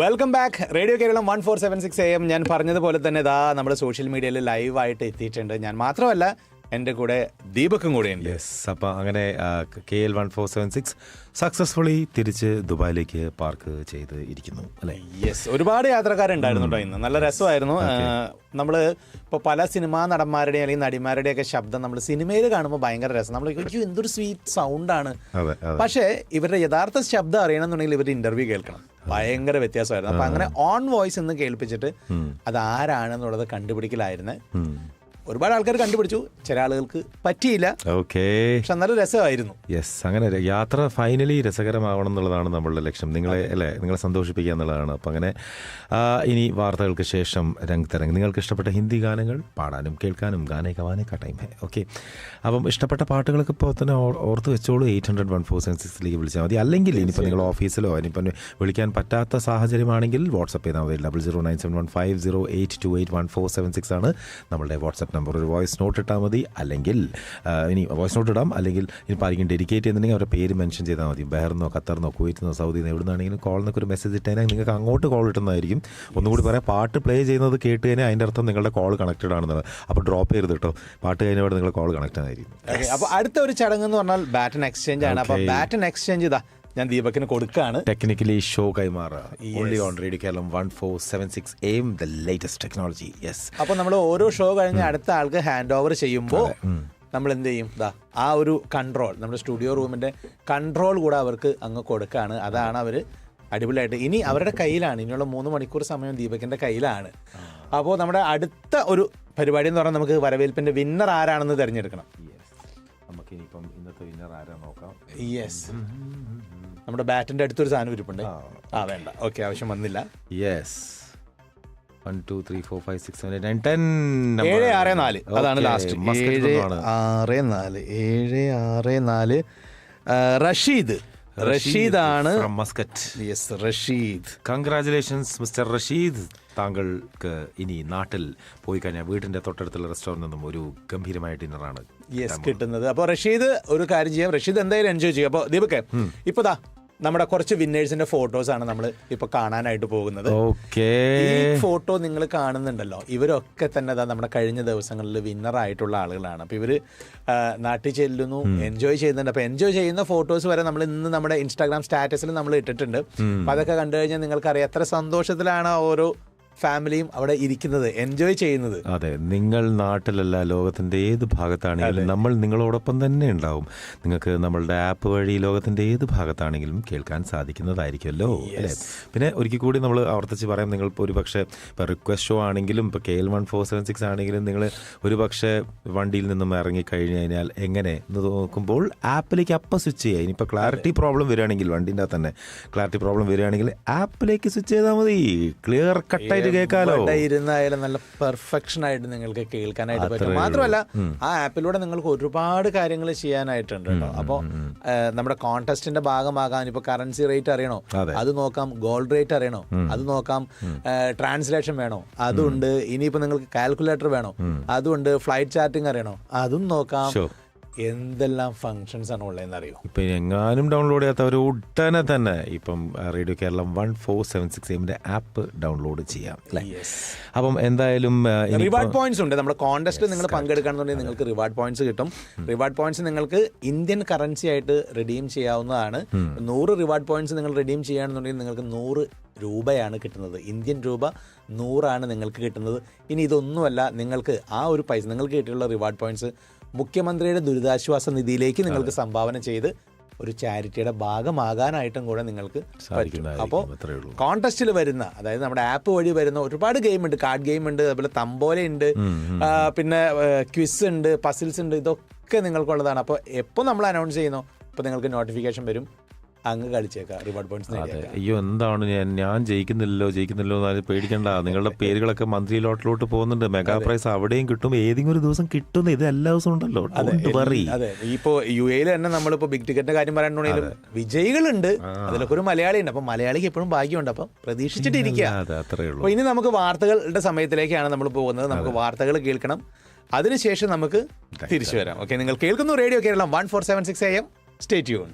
Welcome back radio Keralam one four seven six M ഞാൻ പറഞ്ഞതുപോലെ തന്നെ ഇതാ നമ്മുടെ സോഷ്യൽ മീഡിയയിൽ ലൈവായിട്ട് എത്തിയിട്ടുണ്ട്. ഞാൻ മാത്രമല്ല എന്റെ കൂടെ ദീപക്കും കൂടെ ഉണ്ട്. യെസ് അപ്പം അങ്ങനെ K L one four seven six successfully തിരിച്ച് ദുബായിലേക്ക് പാർക്ക് ചെയ്ത് ഇരിക്കുന്നു അല്ലേ? യെസ് ഒരുപാട് യാത്രക്കാരുണ്ടായിരുന്നു കേട്ടോ ഇന്ന്. നല്ല രസമായിരുന്നു. നമ്മൾ ഇപ്പോൾ പല സിനിമാ നടന്മാരുടെയും അല്ലെങ്കിൽ നടിമാരുടെയൊക്കെ ശബ്ദം നമ്മൾ സിനിമയിൽ കാണുമ്പോൾ ഭയങ്കര രസം. നമ്മൾ അയ്യോ എന്തൊരു സ്വീറ്റ് സൗണ്ടാണ് പക്ഷേ ഇവരുടെ യഥാർത്ഥ ശബ്ദം അറിയണമെന്നുണ്ടെങ്കിൽ ഇവരുടെ ഇന്റർവ്യൂ കേൾക്കണം. ഭയങ്കര വ്യത്യാസമായിരുന്നു. അപ്പൊ അങ്ങനെ ഓൺ വോയിസ് എന്ന് കേൾപ്പിച്ചിട്ട് അത് ആരാണെന്നുള്ളത് കണ്ടുപിടിക്കലായിരുന്നു. ഒരുപാട് ആൾക്കാർ കണ്ടുപിടിച്ചു. ചില ആളുകൾക്ക് പറ്റിയില്ല. ഓക്കെ പക്ഷെ നല്ല രസമായിരുന്നു. യെസ് അങ്ങനെ യാത്ര ഫൈനലി രസകരമാവണം എന്നുള്ളതാണ് നമ്മളുടെ ലക്ഷ്യം. നിങ്ങളെ അല്ലേ നിങ്ങളെ സന്തോഷിപ്പിക്കുക എന്നുള്ളതാണ്. അപ്പം അങ്ങനെ ഇനി വാർത്തകൾക്ക് ശേഷം രംഗത്തിറങ്ങി. നിങ്ങൾക്ക് ഇഷ്ടപ്പെട്ട ഹിന്ദി ഗാനങ്ങൾ പാടാനും കേൾക്കാനും ഗാനേ കവാനേ കാ ടൈം ഹേ ഓക്കെ അപ്പം ഇഷ്ടപ്പെട്ട പാട്ടുകളൊക്കെ ഇപ്പോൾ തന്നെ ഓർത്ത് വെച്ചോളൂ. Eight hundred one four seven സിക്സിലേക്ക് വിളിച്ചാൽ മതി. അല്ലെങ്കിൽ ഇനിയിപ്പോൾ നിങ്ങൾ ഓഫീസിലോ ഇനിയിപ്പം വിളിക്കാൻ പറ്റാത്ത സാഹചര്യമാണെങ്കിൽ വാട്സപ്പ് ചെയ്താൽ മതി. Double zero nine seven one five zero eight two eight one four seven six ആണ് നമ്മളുടെ വാട്സപ്പ് നമ്പർ ഒരു വോയിസ് നോട്ട് ഇട്ടാൽ മതി. അല്ലെങ്കിൽ ഇനി വോയിസ് നോട്ട് ഇടാം. അല്ലെങ്കിൽ ഇനിയിപ്പോൾ ആരെങ്കിലും ഡെഡിക്കേറ്റ് ചെയ്യുന്നുണ്ടെങ്കിൽ അവരുടെ പേര് മെൻഷൻ ചെയ്താൽ മതി. ബഹറിനോ ഖത്തറിനോ കുവൈറ്റിനോ സൗദിന്നോ എവിടുന്നാണെങ്കിലും കോളിനൊക്കെ ഒരു മെസ്സേജ് ഇട്ടാൽ നിങ്ങൾക്ക് അങ്ങോട്ട് കോൾ കിട്ടുന്നതായിരിക്കും. ഒന്നുകൂടി പറയാം പാട്ട് പ്ലേ ചെയ്യുന്നത് കേട്ട് കഴിഞ്ഞാൽ അതിന്റെ അർത്ഥം നിങ്ങളുടെ കോൾ കണക്റ്റഡ് ആണെന്നാണ്. അപ്പോൾ ഡ്രോപ്പ് ചെയ്യരുത് കേട്ടോ. പാട്ട് കഴിഞ്ഞവിടെ നിങ്ങളുടെ കോൾ കണക്റ്റ് ആയിരിക്കും. അപ്പോൾ അടുത്ത ഒരു ചടങ്ങ് എന്ന് പറഞ്ഞാൽ ബാറ്റൻ എക്സ്ചേഞ്ച് ആണ്. അപ്പോൾ ബാറ്റൻ എക്സ്ചേഞ്ച് ഇതാ. ഞാൻ ദീപക്കിന് കൊടുക്കുകയാണ് ടെക്നിക്കലി ഷോ കൈമാറുക only on radio Keralam one four seven six M the latest technology yes അപ്പൊ നമ്മൾ ഓരോ ഷോ കഴിഞ്ഞ് അടുത്ത ആൾക്ക് ഹാൻഡ് ഓവർ ചെയ്യുമ്പോൾ നമ്മൾ എന്ത് ചെയ്യും ദാ ആ ഒരു കൺട്രോൾ നമ്മുടെ സ്റ്റുഡിയോ റൂമിന്റെ കൺട്രോൾ കൂടെ അവർക്ക് അങ്ങ് കൊടുക്കുകയാണ് അതാണ് അവർ അടിപൊളിയായിട്ട്. ഇനി അവരുടെ കയ്യിലാണ്. ഇനിയുള്ള മൂന്ന് മണിക്കൂർ സമയം ദീപകിന്റെ കയ്യിലാണ്. അപ്പോൾ നമ്മുടെ അടുത്ത ഒരു പരിപാടി എന്ന് പറഞ്ഞാൽ നമുക്ക് വരവേൽപ്പിന്റെ വിന്നർ ആരാണെന്ന് തിരഞ്ഞെടുക്കണം. നമുക്ക് ഇനിയിപ്പം ഇന്നത്തെ വിന്നർ ആരാ നോക്കാം. യെസ് നമ്മുടെ ബാറ്റിന്റെ അടുത്തൊരു സാധനം ഇരിപ്പുണ്ട്. ആ വേണ്ട. ഓക്കെ ആവശ്യം വന്നില്ല. Yes one two three four five six seven nine ten ഏഴ് ആറ് നാല്. അതാണ് ലാസ്റ്റ് ഏഴ് ആറ് നാല്. ഏഴ് ആറ് നാല്. ആ, Rasheed. റഷീദാണ്. Muscat yes Rasheed. Congratulations mister Rasheed. താങ്കൾക്ക് ഇനി നാട്ടിൽ പോയി കഴിഞ്ഞാൽ വീടിന്റെ തൊട്ടടുത്തുള്ള റെസ്റ്റോറന്റ് നിന്നും ഒരു ഗംഭീരമായ ഡിന്നറാണ് യെസ് കിട്ടുന്നത്. അപ്പോൾ റഷീദ് ഒരു കാര്യം ചെയ്യാം. റഷീദ് എന്തായാലും എൻജോയ് ചെയ്യും. അപ്പോൾ ദീപക് ഇപ്പൊ ദാ നമ്മുടെ കുറച്ച് വിന്നേഴ്സിന്റെ ഫോട്ടോസ് ആണ് നമ്മൾ ഇപ്പൊ കാണാനായിട്ട് പോകുന്നത്. ഓക്കേ. ഈ ഫോട്ടോ നിങ്ങൾ കാണുന്നുണ്ടല്ലോ ഇവരൊക്കെ തന്നെ നമ്മുടെ കഴിഞ്ഞ ദിവസങ്ങളിൽ വിന്നർ ആയിട്ടുള്ള ആളുകളാണ്. അപ്പൊ ഇവർ നാട്ടിൽ ചെല്ലുന്നു എൻജോയ് ചെയ്യുന്നുണ്ട്. അപ്പൊ എൻജോയ് ചെയ്യുന്ന ഫോട്ടോസ് വരെ നമ്മൾ ഇന്ന് നമ്മുടെ ഇൻസ്റ്റാഗ്രാം സ്റ്റാറ്റസിൽ നമ്മൾ ഇട്ടിട്ടുണ്ട്. അപ്പൊ അതൊക്കെ കണ്ടു കഴിഞ്ഞാൽ നിങ്ങൾക്കറിയാം എത്ര സന്തോഷത്തിലാണ് ഓരോ ഫാമിലിയും അവിടെ ഇരിക്കുന്നത് എൻജോയ് ചെയ്യുന്നത്. അതെ നിങ്ങൾ നാട്ടിലല്ല ലോകത്തിന്റെ ഏത് ഭാഗത്താണെങ്കിലും നമ്മൾ നിങ്ങളോടൊപ്പം തന്നെ ഉണ്ടാവും. നിങ്ങൾക്ക് നമ്മളുടെ ആപ്പ് വഴി ലോകത്തിന്റെ ഏത് ഭാഗത്താണെങ്കിലും കേൾക്കാൻ സാധിക്കുന്നതായിരിക്കുമല്ലോ അല്ലേ? പിന്നെ ഒരിക്കൽ കൂടി നമ്മൾ ആവർത്തിച്ച് പറയാം നിങ്ങൾ ഇപ്പോൾ ഒരു പക്ഷേ ഇപ്പോൾ റിക്വസ്റ്റ് ഷോ ആണെങ്കിലും ഇപ്പോൾ K L one four seven six ആണെങ്കിലും നിങ്ങൾ ഒരു പക്ഷേ വണ്ടിയിൽ നിന്നും ഇറങ്ങി കഴിഞ്ഞു കഴിഞ്ഞാൽ എങ്ങനെ എന്ന് നോക്കുമ്പോൾ ആപ്പിലേക്ക് അപ്പം സ്വിച്ച് ചെയ്യുക. ഇനിയിപ്പോൾ ക്ലാരിറ്റി പ്രോബ്ലം വരികയാണെങ്കിൽ വണ്ടിന്റെ തന്നെ ക്ലാരിറ്റി പ്രോബ്ലം വരികയാണെങ്കിൽ ആപ്പിലേക്ക് സ്വിച്ച് ചെയ്താൽ മതി. ക്ലിയർ കട്ടായിട്ട് കേൾക്കാലോ? എവിടെ ഇരുന്നായാലും നല്ല പെർഫെക്ഷൻ ആയിട്ട് നിങ്ങൾക്ക് കേൾക്കാനായിട്ട് പറ്റും. മാത്രമല്ല ആ ആപ്പിലൂടെ നിങ്ങൾക്ക് ഒരുപാട് കാര്യങ്ങൾ ചെയ്യാനായിട്ടുണ്ട് കേട്ടോ. അപ്പോൾ നമ്മുടെ കോൺടെസ്റ്റിന്റെ ഭാഗമാകാൻ ഇപ്പൊ കറൻസി റേറ്റ് അറിയണോ? അതെ. നോക്കാം. ഗോൾഡ് റേറ്റ് അറിയണോ? അത് നോക്കാം. ട്രാൻസ്ലേഷൻ വേണോ? അതുണ്ട്. ഇനിയിപ്പോ നിങ്ങൾക്ക് കാൽക്കുലേറ്റർ വേണോ? അതുണ്ട്. ഫ്ലൈറ്റ് ചാർട്ടിങ് അറിയണോ? അതും നോക്കാം. എന്തെല്ലാം ഫങ്ഷൻസ് ആണ് ഉള്ളതെന്ന് അറിയോ? ഇപ്പം എങ്ങാനും ഡൗൺലോഡ് ചെയ്യാത്തവർ ഉടനെ തന്നെ ഇപ്പം radio Keralam one four seven six എമ്മിന്റെ ആപ്പ് ഡൗൺലോഡ് ചെയ്യാം അപ്പം എന്തായാലും റിവാർഡ് പോയിന്റ്സ് ഉണ്ട്. നമ്മുടെ കോൺടെസ്റ്റ് നിങ്ങൾ പങ്കെടുക്കണമെന്നുണ്ടെങ്കിൽ നിങ്ങൾക്ക് റിവാർഡ് പോയിന്റ്സ് കിട്ടും. റിവാർഡ് പോയിന്റ്സ് നിങ്ങൾക്ക് ഇന്ത്യൻ കറൻസി ആയിട്ട് റിഡീം ചെയ്യാവുന്നതാണ്. നൂറ് റിവാർഡ് പോയിന്റ്സ് നിങ്ങൾ റിഡീം ചെയ്യുകയാണെന്നുണ്ടെങ്കിൽ നിങ്ങൾക്ക് നൂറ് രൂപയാണ് കിട്ടുന്നത്. ഇന്ത്യൻ രൂപ നൂറാണ് നിങ്ങൾക്ക് കിട്ടുന്നത്. ഇനി ഇതൊന്നുമല്ല നിങ്ങൾക്ക് ആ ഒരു പൈസ നിങ്ങൾക്ക് കിട്ടിയുള്ള റിവാർഡ് പോയിന്റ്സ് മുഖ്യമന്ത്രിയുടെ ദുരിതാശ്വാസ നിധിയിലേക്ക് നിങ്ങൾക്ക് സംഭാവന ചെയ്ത് ഒരു ചാരിറ്റിയുടെ ഭാഗമാകാനായിട്ടും കൂടെ നിങ്ങൾക്ക് പറ്റും. അപ്പോൾ കോൺടെസ്റ്റിൽ വരുന്ന അതായത് നമ്മുടെ ആപ്പ് വഴി വരുന്ന ഒരുപാട് ഗെയിം ഉണ്ട് കാർഡ് ഗെയിം ഉണ്ട് അതുപോലെ തമ്പോല ഉണ്ട് പിന്നെ ക്വിസ് ഉണ്ട് പസിൽസ് ഉണ്ട് ഇതൊക്കെ നിങ്ങൾക്കുള്ളതാണ്. അപ്പോൾ എപ്പോൾ നമ്മൾ അനൗൺസ് ചെയ്യുന്നോ? അപ്പോൾ നിങ്ങൾക്ക് നോട്ടിഫിക്കേഷൻ വരും. അങ്ങ് കളിച്ചേക്കാം. റിവാർഡ് പോയിന്റ്സ് അതെ. അയ്യോ എന്താണ് ഞാൻ ഞാൻ ജയിക്കുന്നില്ലല്ലോ ജയിക്കുന്നില്ലോ എന്നാലും പേടിക്കണ്ട. നിങ്ങളുടെ പേരുകളൊക്കെ മന്ത്രി ലോട്ടിലോട്ട് പോകുന്നുണ്ട്. മെഗാ പ്രൈസ് അവിടെയും കിട്ടും. ഏതെങ്കിലും ഒരു ദിവസം കിട്ടുന്ന ഇത് എല്ലാ ദിവസവും ഉണ്ടല്ലോ. അതെ. ഇപ്പോ യു എയിൽ തന്നെ നമ്മളിപ്പോ ബിഗ് ടിക്കറ്റിന്റെ കാര്യം പറയാനുണ്ടെങ്കിലും വിജയികളുണ്ട്. അതിലൊക്കെ ഒരു മലയാളി ഉണ്ട് അപ്പൊ മലയാളിക്ക് എപ്പോഴും ഭാഗ്യമുണ്ട്. അപ്പൊ പ്രതീക്ഷിച്ചിട്ടിരിക്കുക. അപ്പൊ ഇനി നമുക്ക് വാർത്തകളുടെ സമയത്തിലേക്കാണ് നമ്മൾ പോകുന്നത്. നമുക്ക് വാർത്തകൾ കേൾക്കണം. അതിനുശേഷം നമുക്ക് തിരിച്ചു വരാം. ഓക്കെ നിങ്ങൾ കേൾക്കുന്നു radio Keralam one four seven six A M stay tune